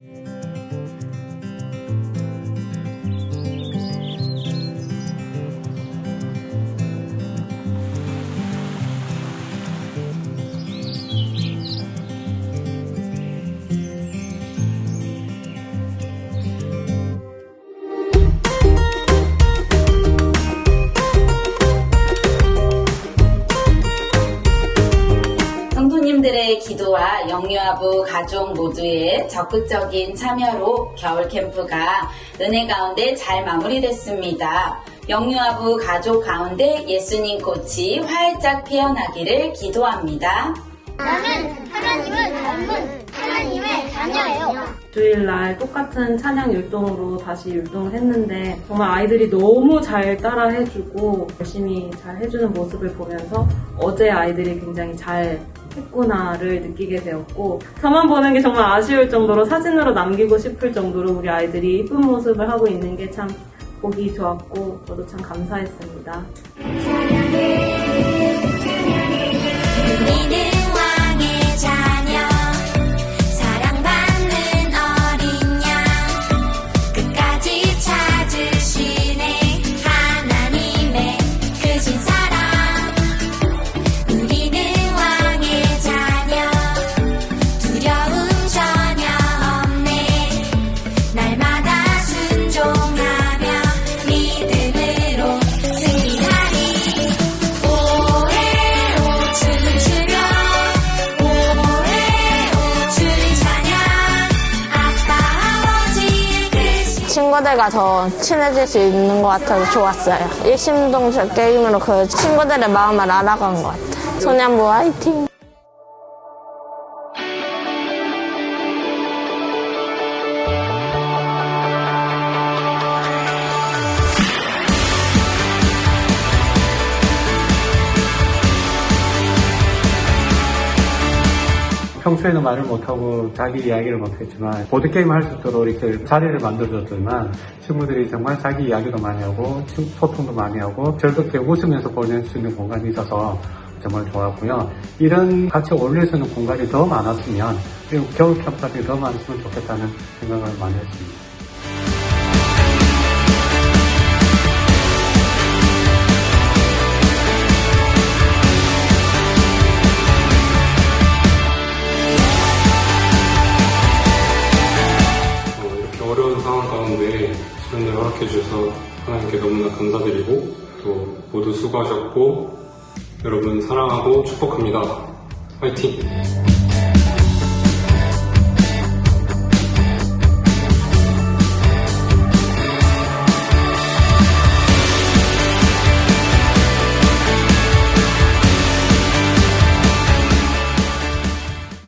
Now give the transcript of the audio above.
Yeah. 기도와 영유아부 가족 모두의 적극적인 참여로 겨울 캠프가 은혜 가운데 잘 마무리됐습니다. 영유아부 가족 가운데 예수님 꽃이 활짝 피어나기를 기도합니다. 나는 하나님을 닮은 하나님의 자녀예요. 주일날 똑같은 찬양 율동으로 다시 율동을 했는데 정말 아이들이 너무 잘 따라해주고 열심히 잘 해주는 모습을 보면서 어제 아이들이 굉장히 잘 했구나를 느끼게 되었고 저만 보는 게 정말 아쉬울 정도로 사진으로 남기고 싶을 정도로 우리 아이들이 이쁜 모습을 하고 있는 게 참 보기 좋았고 저도 참 감사했습니다. 친구들과 더 친해질 수 있는 것 같아서 좋았어요. 일심동체 게임으로 그 친구들의 마음을 알아간 것 같아요. 소년부 화이팅! 평소에는 말을 못하고 자기 이야기를 못했지만 보드게임 할 수 있도록 이렇게 자리를 만들어줬지만 친구들이 정말 자기 이야기도 많이 하고 친- 소통도 많이 하고 즐겁게 웃으면서 보낼 수 있는 공간이 있어서 정말 좋았고요. 이런 같이 어울릴 수 있는 공간이 더 많았으면 그리고 겨울 캠프들이 더 많았으면 좋겠다는 생각을 많이 했습니다. 시간을 허락해 주셔서 하나님께 너무나 감사드리고 또 모두 수고하셨고 여러분 사랑하고 축복합니다. 화이팅!